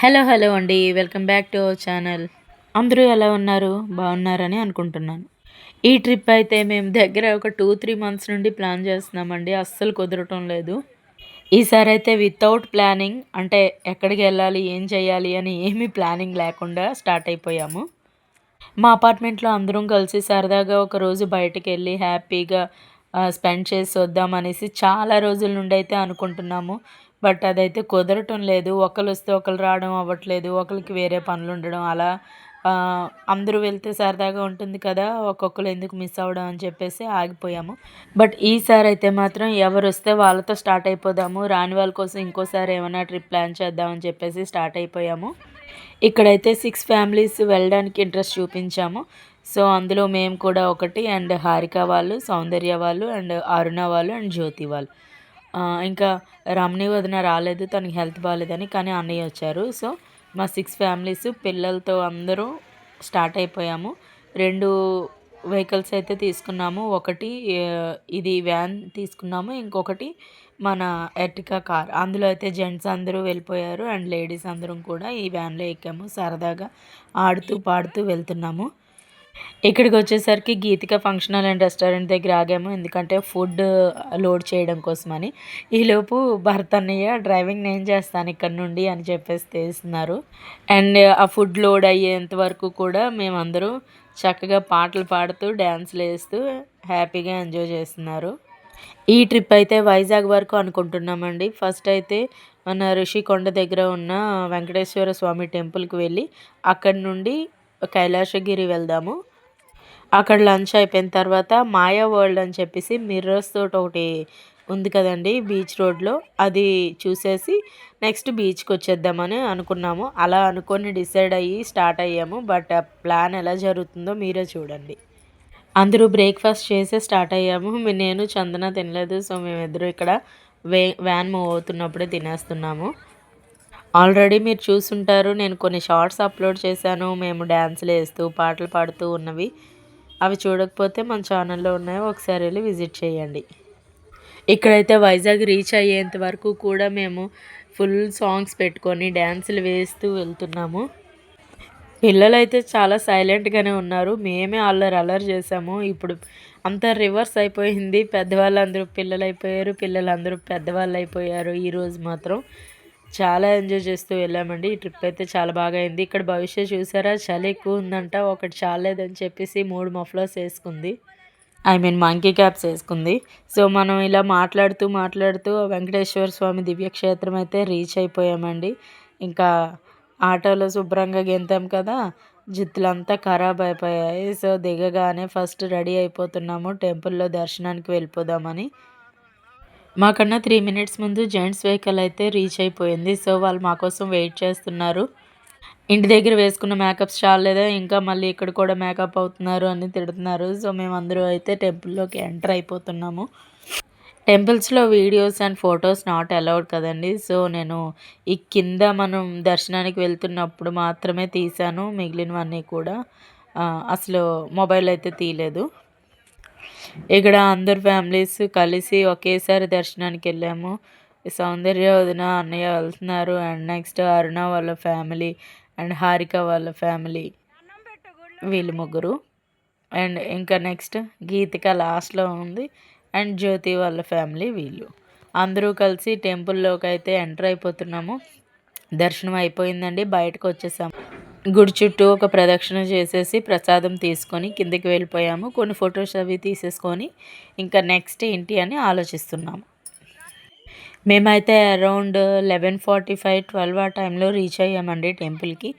Hello hello అండి. Welcome back to our channel. అందరూ ఎలా ఉన్నారు? బాగున్నారని అనుకుంటున్నాను. ఈ ట్రిప్ అయితే మేము దగ్గర ఒక టూ త్రీ మంత్స్ నుండి ప్లాన్ చేస్తున్నామండి. అస్సలు కుదరటం లేదు. ఈసారి అయితే వితౌట్ ప్లానింగ్ అంటే ఎక్కడికి వెళ్ళాలి ఏం చేయాలి అని ఏమీ ప్లానింగ్ లేకుండా స్టార్ట్ అయిపోయాము. మా అపార్ట్మెంట్లో అందరం కలిసి సరదాగా ఒక రోజు బయటకు వెళ్ళి హ్యాపీగా స్పెండ్ చేసి వద్దాం అనేసి చాలా రోజుల నుండి అయితే అనుకుంటున్నాము. బట్ అదైతే కుదరటం లేదు. ఒకరు వస్తే ఒకరు రావడం అవ్వట్లేదు. ఒకరికి వేరే పనులు ఉండడం అలా అందరూ వెళ్తే సరదాగా ఉంటుంది కదా ఒక్కొక్కరు ఎందుకు మిస్ అవ్వడం అని చెప్పేసి ఆగిపోయాము. బట్ ఈసారి అయితే మాత్రం ఎవరు వస్తే వాళ్ళతో స్టార్ట్ అయిపోదాము. రాని వాళ్ళ కోసం ఇంకోసారి ఏమైనా ట్రిప్ ప్లాన్ చేద్దామని చెప్పేసి స్టార్ట్ అయిపోయాము. ఇక్కడైతే సిక్స్ ఫ్యామిలీస్ వెళ్ళడానికి ఇంట్రెస్ట్ చూపించాము. సో అందులో మేము కూడా ఒకటి అండ్ హారిక వాళ్ళు సౌందర్య వాళ్ళు అండ్ అరుణ వాళ్ళు అండ్ జ్యోతి వాళ్ళు. ఇంకా రమణి వదిన రాలేదు తనకి హెల్త్ బాగాలేదని కానీ అన్నయ్య వచ్చారు. సో మా సిక్స్ ఫ్యామిలీస్ పిల్లలతో అందరూ స్టార్ట్ అయిపోయాము. రెండు వెహికల్స్ అయితే తీసుకున్నాము. ఒకటి ఇది వ్యాన్ తీసుకున్నాము. ఇంకొకటి మన ఎర్టికా కార్. అందులో అయితే జెంట్స్ అందరూ వెళ్ళిపోయారు. అండ్ లేడీస్ అందరం కూడా ఈ వ్యాన్లో ఎక్కాము. సరదాగా ఆడుతూ పాడుతూ వెళ్తున్నాము. ఇక్కడికి వచ్చేసరికి Geethika function hall and restaurant దగ్గర ఆగాము. ఎందుకంటే ఫుడ్ లోడ్ చేయడం కోసమని. ఈలోపు భర్త అన్నయ్య డ్రైవింగ్ నేను చేస్తాను ఇక్కడ నుండి అని చెప్పేసి తీస్తున్నారు అండ్ ఆ ఫుడ్ లోడ్ అయ్యేంత వరకు కూడా మేమందరూ చక్కగా పాటలు పాడుతూ డ్యాన్స్లు వేస్తూ హ్యాపీగా ఎంజాయ్ చేస్తున్నారు. ఈ ట్రిప్ అయితే వైజాగ్ వరకు అనుకుంటున్నామండి. ఫస్ట్ అయితే మన ఋషికొండ దగ్గర ఉన్న వెంకటేశ్వర స్వామి టెంపుల్కి వెళ్ళి అక్కడి నుండి కైలాసగిరి వెళ్దాము. అక్కడ లంచ్ అయిపోయిన తర్వాత మాయా వరల్డ్ అని చెప్పేసి మిర్రర్స్ తోటి ఒకటి ఉంది కదండి బీచ్ రోడ్లో. అది చూసేసి నెక్స్ట్ బీచ్కి వచ్చేద్దామని అనుకున్నాము. అలా అనుకొని డిసైడ్ అయ్యి స్టార్ట్ అయ్యాము. బట్ ఆ ప్లాన్ ఎలా జరుగుతుందో మీరే చూడండి. అందరూ బ్రేక్ఫాస్ట్ చేసే స్టార్ట్ అయ్యాము. నేను చందన తినలేదు. సో మేమిద్దరూ ఇక్కడ వే వ్యాన్ మూవ్ అవుతున్నప్పుడే తినేస్తున్నాము. ఆల్రెడీ మీరు చూసుంటారు నేను కొన్ని షార్ట్స్ అప్లోడ్ చేశాను. మేము డ్యాన్సులు వేస్తూ పాటలు పాడుతూ ఉన్నవి. అవి చూడకపోతే మన ఛానల్లో ఉన్నాయి. ఒకసారి వెళ్ళి విజిట్ చేయండి. ఇక్కడైతే వైజాగ్ రీచ్ అయ్యేంత వరకు కూడా మేము ఫుల్ సాంగ్స్ పెట్టుకొని డ్యాన్సులు వేస్తూ వెళ్తున్నాము. పిల్లలైతే చాలా సైలెంట్గానే ఉన్నారు. మేమే అల్లరి అల్లరి చేసాము ఇప్పుడు అంతా రివర్స్ అయిపోయింది. పెద్దవాళ్ళందరూ పిల్లలు అయిపోయారు పిల్లలందరూ పెద్దవాళ్ళు అయిపోయారు ఈరోజు మాత్రం చాలా ఎంజాయ్ చేస్తూ వెళ్ళామండి. ఈ ట్రిప్ అయితే చాలా బాగా అయింది. ఇక్కడ భవిష్యత్ చూసారా? చలి ఎక్కువ ఉందంట. ఒకటి చాలేదని చెప్పేసి మూడు మఫ్లర్స్ వేసుకుంది. ఐ మీన్ మంకీ క్యాప్స్ వేసుకుంది. సో మనం ఇలా మాట్లాడుతూ మాట్లాడుతూ వెంకటేశ్వర స్వామి దివ్యక్షేత్రం అయితే రీచ్ అయిపోయామండి. ఇంకా ఆటోలో శుభ్రంగా గెంతాం కదా? జుత్తులంతా ఖరాబ్ అయిపోయాయి. సో దిగగానే ఫస్ట్ రెడీ అయిపోతున్నాము. టెంపుల్లో దర్శనానికి వెళ్ళిపోదామని. మాకన్నా త్రీ మినిట్స్ ముందు జెంట్స్ వెహికల్ అయితే రీచ్ అయిపోయింది. సో వాళ్ళు మా కోసం వెయిట్ చేస్తున్నారు. ఇంటి దగ్గర వేసుకున్న మేకప్స్ చాలేదా ఇంకా మళ్ళీ ఇక్కడ కూడా మేకప్ అవుతున్నారు అని తిడుతున్నారు. సో మేమందరూ అయితే టెంపుల్లోకి ఎంటర్ అయిపోతున్నాము. టెంపుల్స్లో videos and photos not allowed కదండి. సో నేను ఈ కింద మనం దర్శనానికి వెళ్తున్నప్పుడు మాత్రమే తీశాను. మిగిలినవన్నీ కూడా అసలు మొబైల్ అయితే తీయలేదు. ఇక్కడ అందరు ఫ్యామిలీస్ కలిసి ఒకేసారి దర్శనానికి వెళ్ళాము. సౌందర్య వదిన అన్నయ్య వెళ్తున్నారు. అండ్ నెక్స్ట్ అరుణ వాళ్ళ ఫ్యామిలీ అండ్ హారిక వాళ్ళ ఫ్యామిలీ. వీళ్ళు ముగ్గురు. అండ్ ఇంకా నెక్స్ట్ గీతిక లాస్ట్లో ఉంది. అండ్ జ్యోతి వాళ్ళ ఫ్యామిలీ వీళ్ళు. అందరూ కలిసి టెంపుల్లోకి అయితే ఎంటర్ అయిపోతున్నాము. దర్శనం అయిపోయిందండి. బయటకు వచ్చేసాము. గుడి చుట్టూ ఒక ప్రదక్షిణ చేసేసి ప్రసాదం తీసుకొని కిందకి వెళ్ళిపోయాము. కొన్ని ఫొటోస్ అవి తీసేసుకొని ఇంకా నెక్స్ట్ ఏంటి అని ఆలోచిస్తున్నాము. మేమైతే around eleven forty five twelve ఆ టైంలో రీచ్ అయ్యామండి టెంపుల్కి.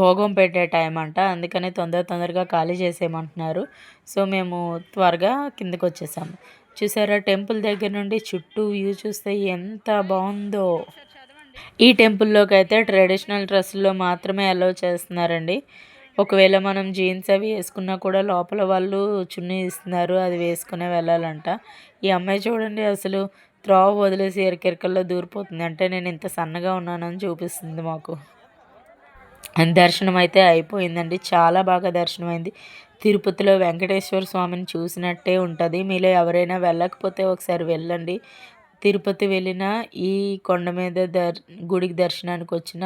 భోగం పెట్టే టైం అంట అందుకనే తొందర తొందరగా ఖాళీ చేసేయమంటున్నారు. సో మేము త్వరగా కిందకు వచ్చేసాము. చూసారా టెంపుల్ దగ్గర నుండి చుట్టూ వ్యూ చూస్తే ఎంత బాగుందో. ఈ టెంపుల్లోకి అయితే ట్రెడిషనల్ డ్రెస్సుల్లో మాత్రమే అలౌ చేస్తున్నారండి. ఒకవేళ మనం జీన్స్ అవి వేసుకున్నా కూడా లోపల వాళ్ళు చున్నీ ఇస్తున్నారు అది వేసుకునే వెళ్ళాలంట. ఈ అమ్మాయి చూడండి అసలు త్రోవ వదిలేసి ఎరికెరకల్లో దూరిపోతుంది. అంటే నేను ఇంత సన్నగా ఉన్నానని చూపిస్తుంది మాకు. దర్శనం అయితే అయిపోయిందండి. చాలా బాగా దర్శనం అయింది తిరుపతిలో వెంకటేశ్వర స్వామిని చూసినట్టే ఉంటుంది. మీలో ఎవరైనా వెళ్ళకపోతే ఒకసారి వెళ్ళండి. తిరుపతి వెళ్ళిన ఈ కొండ మీద దర్ గుడికి దర్శనానికి వచ్చిన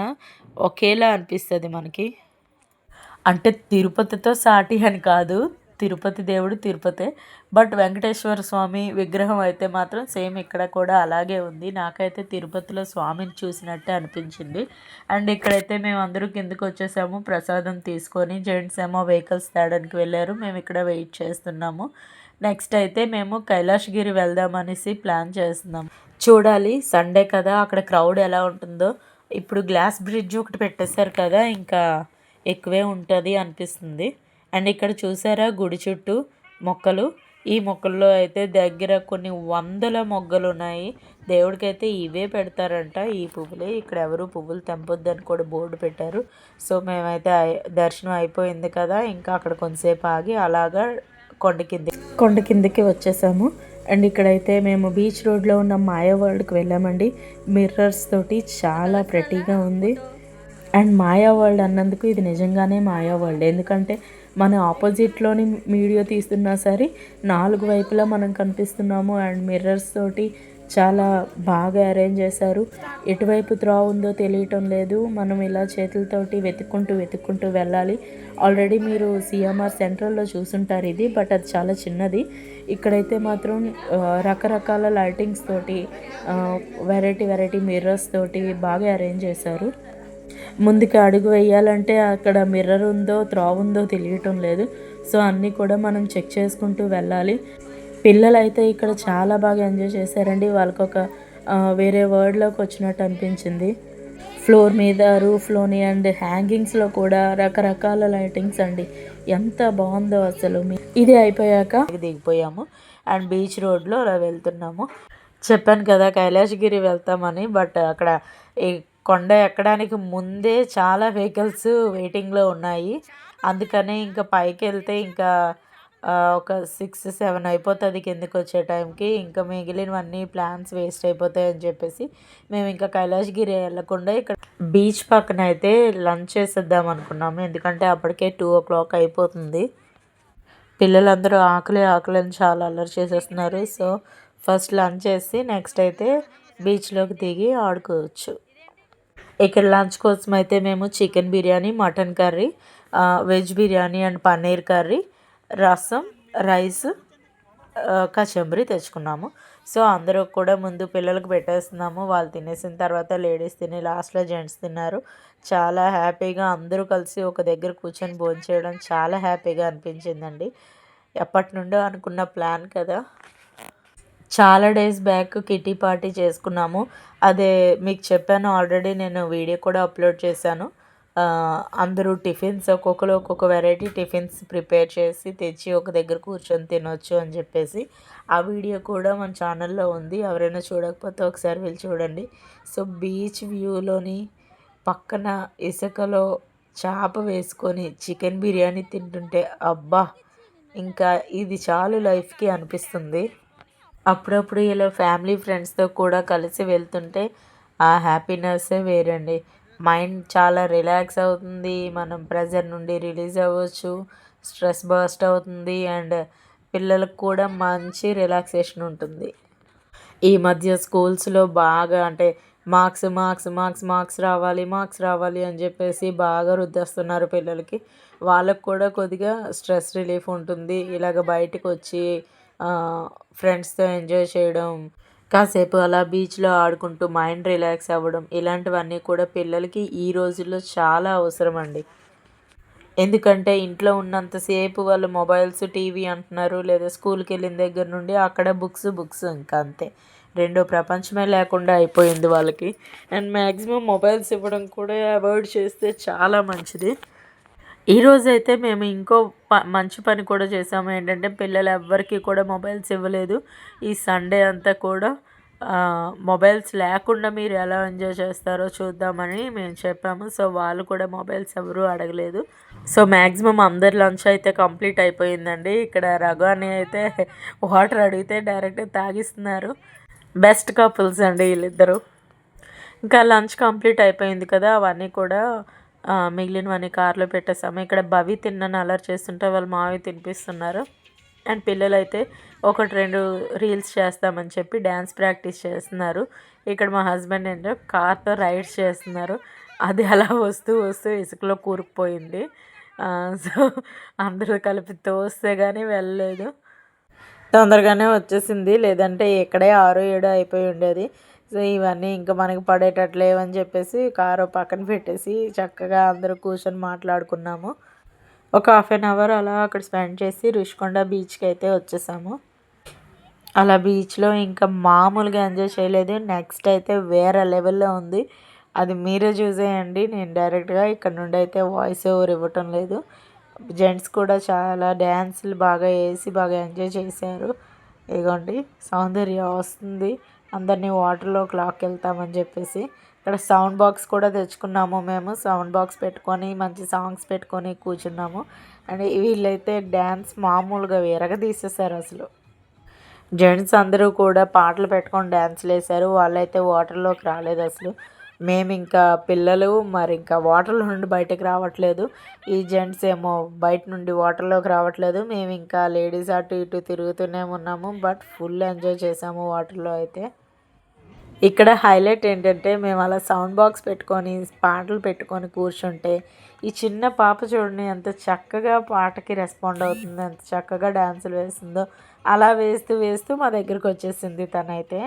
ఒకేలా అనిపిస్తుంది మనకి. అంటే తిరుపతితో సాటి అని కాదు తిరుపతి దేవుడు తిరుపతే. బట్ వెంకటేశ్వర స్వామి విగ్రహం అయితే మాత్రం సేమ్ ఇక్కడ కూడా అలాగే ఉంది. నాకైతే తిరుపతిలో స్వామిని చూసినట్టే అనిపించింది. అండ్ ఇక్కడైతే మేము అందరూ కిందకు వచ్చేసాము ప్రసాదం తీసుకొని జెంట్స్ ఏమో వెహికల్స్ తేడానికి వెళ్ళారు. మేము ఇక్కడ వెయిట్ చేస్తున్నాము. నెక్స్ట్ అయితే మేము కైలాసగిరి వెళ్దామనేసి ప్లాన్ చేస్తున్నాం. చూడాలి సండే కదా అక్కడ క్రౌడ్ ఎలా ఉంటుందో. ఇప్పుడు గ్లాస్ బ్రిడ్జ్ ఒకటి పెట్టేశారు కదా ఇంకా ఎక్కువే ఉంటుంది అనిపిస్తుంది. అండ్ ఇక్కడ చూసారా గుడి చుట్టూ మొక్కలు? ఈ మొక్కల్లో అయితే దగ్గర కొన్ని వందల మొగ్గలు ఉన్నాయి. దేవుడికి అయితే ఇవే పెడతారంట. ఈ పువ్వులే ఇక్కడ ఎవరు పువ్వులు తెంపొద్దని కూడా బోర్డు పెట్టారు. సో మేమైతే దర్శనం అయిపోయింది కదా ఇంకా అక్కడ కొంతసేపు ఆగి అలాగా కొండ కింద కొండ కిందకి వచ్చేసాము. అండ్ ఇక్కడైతే మేము బీచ్ రోడ్లో ఉన్న మాయా వరల్డ్కి వెళ్ళామండి. మిర్రర్స్ తోటి చాలా ప్రెటీగా ఉంది. అండ్ మాయా వరల్డ్ అన్నందుకు ఇది నిజంగానే మాయా వరల్డ్. ఎందుకంటే మన ఆపోజిట్లోని వీడియో తీస్తున్నా సరే నాలుగు వైపులా మనం కనిపిస్తున్నాము. అండ్ మిర్రర్స్ తోటి చాలా బాగా అరేంజ్ చేశారు. ఎటువైపు త్రా ఉందో తెలియటం లేదు. మనం ఇలా చేతులతోటి వెతుక్కుంటూ వెతుక్కుంటూ వెళ్ళాలి. ఆల్రెడీ మీరు సిఎంఆర్ సెంట్రల్లో చూసుంటారు ఇది బట్ అది చాలా చిన్నది. ఇక్కడైతే మాత్రం రకరకాల లైటింగ్స్ తోటి వెరైటీ వెరైటీ మిర్రర్స్ తోటి బాగా అరేంజ్ చేశారు. ముందుకు అడుగు వేయాలంటే అక్కడ మిర్రర్ ఉందో త్రా ఉందో తెలియటం లేదు. సో అన్నీ కూడా మనం చెక్ చేసుకుంటూ వెళ్ళాలి. పిల్లలు అయితే ఇక్కడ చాలా బాగా ఎంజాయ్ చేశారండి. వాళ్ళకి ఒక వేరే వరల్డ్లోకి వచ్చినట్టు అనిపించింది. ఫ్లోర్ మీద రూఫ్లోని అండ్ హ్యాంగింగ్స్లో కూడా రకరకాల లైటింగ్స్ అండి. ఎంత బాగుందో అసలు. ఇది అయిపోయాక దిగిపోయాము. అండ్ బీచ్ రోడ్లో అలా వెళ్తున్నాము. చెప్పాను కదా కైలాసగిరి వెళ్తామని బట్ అక్కడ ఈ కొండ ఎక్కడానికి ముందే చాలా వెహికల్స్ వెయిటింగ్లో ఉన్నాయి. అందుకనే ఇంకా పైకి వెళ్తే ఇంకా ఒక సిక్స్ సెవెన్ అయిపోతుంది కిందకి వచ్చే టైంకి. ఇంకా మిగిలినవన్నీ ప్లాన్స్ వేస్ట్ అయిపోతాయని చెప్పేసి మేము ఇంకా కైలాసగిరి వెళ్ళకుండా ఇక్కడ బీచ్ పక్కన అయితే లంచ్ చేసేద్దాం అనుకున్నాము. ఎందుకంటే అప్పటికే టూ ఓ క్లాక్ అయిపోతుంది. పిల్లలందరూ ఆకలి ఆకలిని చాలా అల్లరి చేసేస్తున్నారు. సో ఫస్ట్ లంచ్ చేసి నెక్స్ట్ అయితే బీచ్లోకి దిగి ఆడుకోవచ్చు. ఇక్కడ లంచ్ కోసం అయితే మేము chicken biryani mutton curry veg biryani and paneer curry rasam rice kachambari తెచ్చుకున్నాము. సో అందరూ కూడా ముందు పిల్లలకు పెట్టేస్తున్నాము. వాళ్ళు తినేసిన తర్వాత లేడీస్ తిని లాస్ట్లో జెంట్స్ తిన్నారు. చాలా హ్యాపీగా అందరూ కలిసి ఒక దగ్గర కూర్చొని భోజనం చేయడం చాలా హ్యాపీగా అనిపించిందండి. ఎప్పటి నుండో అనుకున్న ప్లాన్ కదా. చాలా డేస్ బ్యాక్ కిటీ పార్టీ చేసుకున్నాము. అదే మీకు చెప్పాను ఆల్రెడీ నేను వీడియో కూడా అప్లోడ్ చేశాను. అందరూ టిఫిన్స్ ఒక్కొక్కరు ఒక్కొక్క వెరైటీ టిఫిన్స్ ప్రిపేర్ చేసి తెచ్చి ఒక దగ్గర కూర్చొని తినొచ్చు అని చెప్పేసి ఆ వీడియో కూడా మన ఛానల్లో ఉంది. ఎవరైనా చూడకపోతే ఒకసారి వెళ్ళి చూడండి. సో బీచ్ వ్యూలోని పక్కన ఇసుకలో చేప వేసుకొని చికెన్ బిర్యానీ తింటుంటే అబ్బా! ఇంకా ఇది చాలు లైఫ్కి అనిపిస్తుంది. అప్పుడప్పుడు ఇలా ఫ్యామిలీ ఫ్రెండ్స్తో కూడా కలిసి వెళ్తుంటే ఆ హ్యాపీనెస్సే వేరండి. మైండ్ చాలా రిలాక్స్ అవుతుంది మనం ప్రెజర్ నుండి రిలీజ్ అవ్వచ్చు స్ట్రెస్ బర్స్ట్ అవుతుంది అండ్ పిల్లలకు కూడా మంచి రిలాక్సేషన్ ఉంటుంది. ఈ మధ్య స్కూల్స్లో బాగా అంటే మార్క్స్ మార్క్స్ మార్క్స్ మార్క్స్ రావాలి మార్క్స్ రావాలి అని చెప్పేసి బాగా రుద్దేస్తున్నారు పిల్లలకి. వాళ్ళకు కూడా కొద్దిగా స్ట్రెస్ రిలీఫ్ ఉంటుంది. ఇలాగ బయటకు వచ్చి ఫ్రెండ్స్తో ఎంజాయ్ చేయడం కాసేపు అలా బీచ్లో ఆడుకుంటూ మైండ్ రిలాక్స్ అవ్వడం ఇలాంటివన్నీ కూడా పిల్లలకి ఈ రోజుల్లో చాలా అవసరం అండి ఎందుకంటే ఇంట్లో ఉన్నంతసేపు వాళ్ళు మొబైల్స్ టీవీ అంటున్నారు లేదా స్కూల్కి వెళ్ళిన దగ్గర నుండి అక్కడ బుక్స్ బుక్స్ ఇంకా అంతే. రెండో ప్రపంచమే లేకుండా అయిపోయింది వాళ్ళకి. అండ్ మ్యాక్సిమం మొబైల్స్ ఇవ్వడం కూడా అవాయిడ్ చేస్తే చాలా మంచిది. ఈరోజైతే మేము ఇంకో ప మంచి పని కూడా చేసాము. ఏంటంటే పిల్లలు ఎవ్వరికి కూడా మొబైల్స్ ఇవ్వలేదు. ఈ సండే అంతా కూడా మొబైల్స్ లేకుండా మీరు ఎలా ఎంజాయ్ చేస్తారో చూద్దామని మేము చెప్పాము. సో వాళ్ళు కూడా మొబైల్స్ ఎవరూ అడగలేదు. సో మ్యాక్సిమం అందరి లంచ్ అయితే కంప్లీట్ అయిపోయిందండి. ఇక్కడ రఘు అని అయితే వాటర్ అడిగితే డైరెక్ట్ తాగిస్తున్నారు. బెస్ట్ కపుల్స్ అండి వీళ్ళిద్దరూ. ఇంకా లంచ్ కంప్లీట్ అయిపోయింది కదా అవన్నీ కూడా మిగిలినవన్నీ కార్లో పెట్టేసాము ఇక్కడ భవి తిన్నని అలర్ చేస్తుంటే వాళ్ళు మావి తినిపిస్తున్నారు. అండ్ పిల్లలైతే ఒకటి రెండు రీల్స్ చేస్తామని చెప్పి డ్యాన్స్ ప్రాక్టీస్ చేస్తున్నారు. ఇక్కడ మా హస్బెండ్ ఏంటో కార్తో రైడ్స్ చేస్తున్నారు. అది అలా వస్తూ వస్తూ ఇసుకలో కూరుకుపోయింది. సో అందరూ కలిపి తోస్తే కానీ వెళ్ళలేదు. తొందరగానే వచ్చేసింది. లేదంటే ఇక్కడే ఆరు ఏడు అయిపోయి ఉండేది. సో ఇవన్నీ ఇంకా మనకి పడేటట్లేవని చెప్పేసి కారు పక్కన పెట్టేసి చక్కగా అందరూ కూర్చొని మాట్లాడుకున్నాము. ఒక హాఫ్ అన్ అవర్ అలా అక్కడ స్పెండ్ చేసి రుషికొండ బీచ్కి అయితే వచ్చేసాము. అలా బీచ్లో ఇంకా మామూలుగా ఎంజాయ్ చేయలేదు. నెక్స్ట్ అయితే వేరే లెవెల్లో ఉంది. అది మీరే చూసేయండి. నేను డైరెక్ట్గా ఇక్కడ నుండి అయితే వాయిస్ ఓవర్ ఇవ్వటం లేదు. జెంట్స్ కూడా చాలా డ్యాన్సులు బాగా వేసి బాగా ఎంజాయ్ చేశారు. ఇదిగోండి సౌందర్యం వస్తుంది. అందరినీ వాటర్లోకి లాక్కెళ్తామని చెప్పేసి ఇక్కడ సౌండ్ బాక్స్ కూడా తెచ్చుకున్నాము మేము. సౌండ్ బాక్స్ పెట్టుకొని మంచి సాంగ్స్ పెట్టుకొని కూర్చున్నాము. అండ్ వీళ్ళైతే డ్యాన్స్ మామూలుగా వేరగా తీసేశారు అసలు. జెంట్స్ అందరూ కూడా పాటలు పెట్టుకొని డ్యాన్స్లు వేశారు. వాళ్ళైతే వాటర్లోకి రాలేదు అసలు. మేము ఇంకా పిల్లలు మరి ఇంకా వాటర్లో నుండి బయటకు రావట్లేదు. ఈ జెంట్స్ ఏమో బయట నుండి వాటర్లోకి రావట్లేదు. మేము ఇంకా లేడీస్ అటు ఇటు తిరుగుతూనే ఉన్నాము. బట్ ఫుల్ ఎంజాయ్ చేసాము వాటర్లో అయితే. ఇక్కడ హైలైట్ ఏంటంటే మేము అలా సౌండ్ బాక్స్ పెట్టుకొని పాటలు పెట్టుకొని కూర్చుంటే ఈ చిన్న పాప చూడండి ఎంత చక్కగా పాటకి రెస్పాండ్ అవుతుంది ఎంత చక్కగా డ్యాన్సులు వేస్తుందో. అలా వేస్తూ వేస్తూ మా దగ్గరికి వచ్చేసింది తనైతే.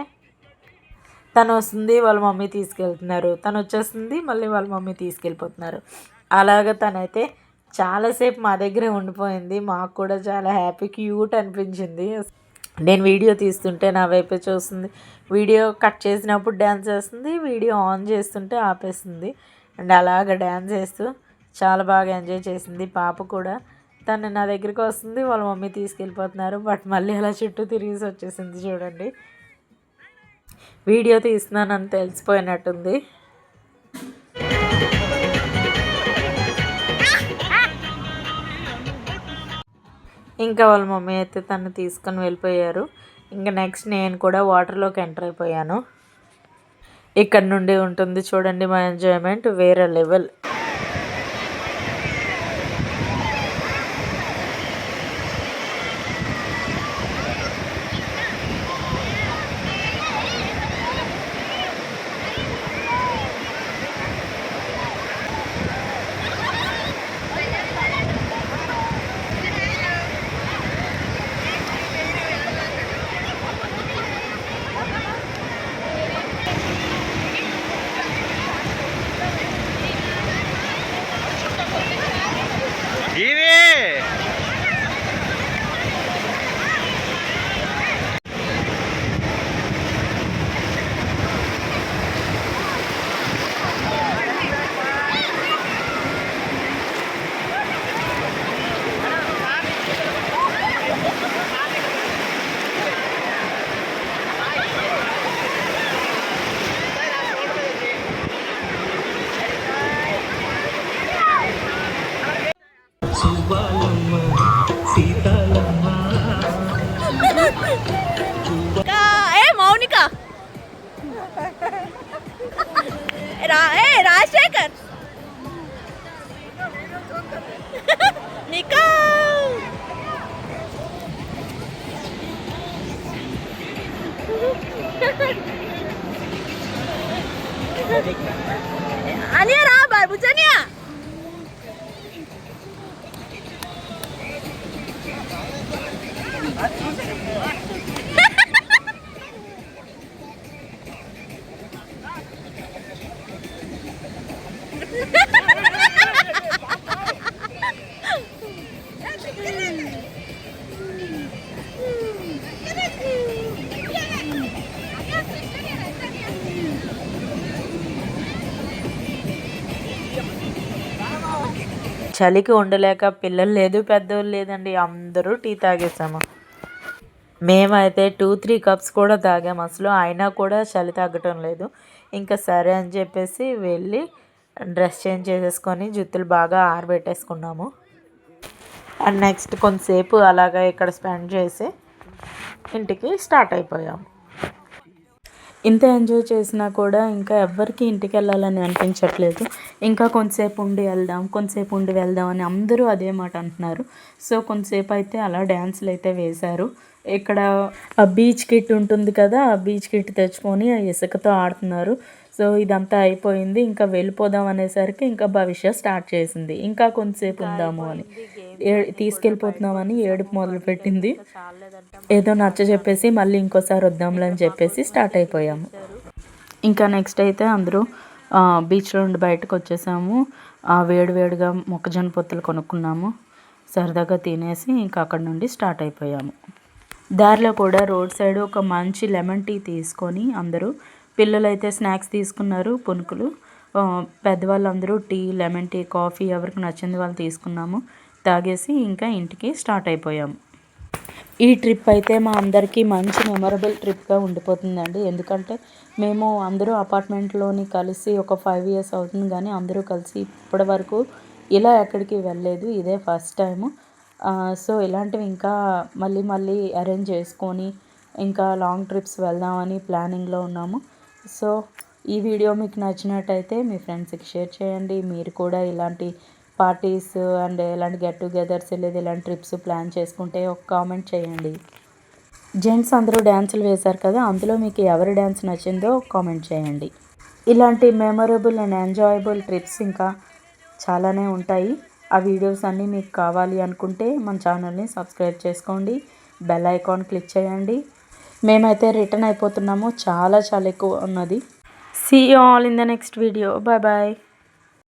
తను వస్తుంది వాళ్ళ మమ్మీ తీసుకెళ్తున్నారు. తను వచ్చేస్తుంది మళ్ళీ వాళ్ళ మమ్మీ తీసుకెళ్ళిపోతున్నారు. అలాగ తనైతే చాలాసేపు మా దగ్గరే ఉండిపోయింది. మాకు కూడా చాలా హ్యాపీ క్యూట్ అనిపించింది. నేను వీడియో తీస్తుంటే నా వైపే చూస్తుంది. వీడియో కట్ చేసినప్పుడు డ్యాన్స్ చేస్తుంది వీడియో ఆన్ చేస్తుంటే ఆపేస్తుంది. అండ్ అలాగ డ్యాన్స్ చేస్తూ చాలా బాగా ఎంజాయ్ చేసింది పాప కూడా. తను నా దగ్గరికి వస్తుంది వాళ్ళ మమ్మీ తీసుకెళ్ళిపోతున్నారు బట్ మళ్ళీ అలా చుట్టూ తిరిగి వచ్చేసింది చూడండి. వీడియో తీస్తున్నానని తెలిసిపోయినట్టుంది. ఇంకా వాళ్ళ మమ్మీ అయితే తను తీసుకొని వెళ్ళిపోయారు. ఇంకా నెక్స్ట్ నేను కూడా వాటర్లోకి ఎంటర్ అయిపోయాను. ఇక్కడ నుండి ఉంటుంది చూడండి మా ఎంజాయ్మెంట్ వేరే లెవెల్ రా ఏ రాజశేఖర్ నికా అనియా రా బాబు జనియా చలికి ఉండలేక పిల్లలు లేదు పెద్దోళ్ళు లేదండి అందరూ టీ తాగేసాము మేమైతే టూ త్రీ కప్స్ కూడా తాగాము. అసలు అయినా కూడా చలి తగ్గటం లేదు. ఇంకా సరే అని చెప్పేసి వెళ్ళి డ్రెస్ చేంజ్ చేసేసుకొని జుత్తులు బాగా ఆరబెట్టేసుకున్నాము. అండ్ నెక్స్ట్ కొంతసేపు అలాగా ఇక్కడ స్పెండ్ చేసి ఇంటికి స్టార్ట్ అయిపోయాము. ఇంత ఎంజాయ్ చేసినా కూడా ఇంకా ఎవ్వరికి ఇంటికి వెళ్ళాలని అనిపించట్లేదు. ఇంకా కొంతసేపు ఉండి వెళ్దాం కొంతసేపు ఉండి వెళ్దాం అని అందరూ అదే మాట అంటున్నారు. సో కొంతసేపు అయితే అలా డ్యాన్సులు అయితే వేశారు. ఇక్కడ ఆ బీచ్ కిట్ ఉంటుంది కదా ఆ బీచ్ కిట్ తెచ్చుకొని ఆ ఇసుకతో ఆడుతున్నారు. సో ఇదంతా అయిపోయింది. ఇంకా వెళ్ళిపోదాం అనేసరికి ఇంకా భవిష్య స్టార్ట్ చేసింది. ఇంకా కొంతసేపు ఉందాము అని. తీసుకెళ్ళిపోతున్నామని ఏడుపు మొదలుపెట్టింది ఏదో నచ్చ చెప్పేసి మళ్ళీ ఇంకోసారి వద్దాంలే అని చెప్పేసి స్టార్ట్ అయిపోయాము. ఇంకా నెక్స్ట్ అయితే అందరూ బీచ్లో నుండి బయటకు వచ్చేసాము. వేడివేడిగా మొక్కజొన్న పొత్తులు కొనుక్కున్నాము. సరదాగా తినేసి ఇంకా అక్కడ నుండి స్టార్ట్ అయిపోయాము. దారిలో కూడా రోడ్ సైడ్ ఒక మంచి లెమన్ టీ తీసుకొని అందరూ పిల్లలు అయితే స్నాక్స్ తీసుకున్నారు పునుకులు. పెద్దవాళ్ళందరూ టీ లెమన్ టీ కాఫీ ఎవరికి నచ్చింది వాళ్ళు తీసుకున్నాము. తాగేసి ఇంకా ఇంటికి స్టార్ట్ అయిపోయాము ఈ ట్రిప్ అయితే మా అందరికీ మంచి మెమరబుల్ ట్రిప్గా ఉండిపోతుందండి. ఎందుకంటే మేము అందరూ అపార్ట్మెంట్లోని కలిసి ఒక ఫైవ్ ఇయర్స్ అవుతుంది కానీ అందరూ కలిసి ఇప్పటి వరకు ఇలా ఎక్కడికి వెళ్ళలేదు. ఇదే ఫస్ట్ టైము. సో ఇలాంటివి ఇంకా మళ్ళీ మళ్ళీ అరేంజ్ చేసుకొని ఇంకా లాంగ్ ట్రిప్స్ వెళ్దామని ప్లానింగ్లో ఉన్నాము. సో ఈ వీడియో మీకు నచ్చినట్టయితే మీ ఫ్రెండ్స్కి షేర్ చేయండి. మీరు కూడా ఇలాంటి పార్టీస్ అండ్ ఇలాంటి గెట్ టుగెదర్స్ లేదా ఇలాంటి ట్రిప్స్ ప్లాన్ చేసుకుంటే ఒక కామెంట్ చేయండి. జెంట్స్ అందరూ డ్యాన్సులు వేశారు కదా అందులో మీకు ఎవరి డ్యాన్స్ నచ్చిందో కామెంట్ చేయండి. ఇలాంటి మెమొరబుల్ అండ్ ఎంజాయబుల్ ట్రిప్స్ ఇంకా చాలానే ఉంటాయి. ఆ వీడియోస్ అన్నీ మీకు కావాలి అనుకుంటే మన ఛానల్ని సబ్స్క్రైబ్ చేసుకోండి బెల్ ఐకాన్ క్లిక్ చేయండి. మేమైతే రిటర్న్ అయిపోతున్నాము చాలా చాలా ఎక్కువ ఉన్నది. See all in the next video bye bye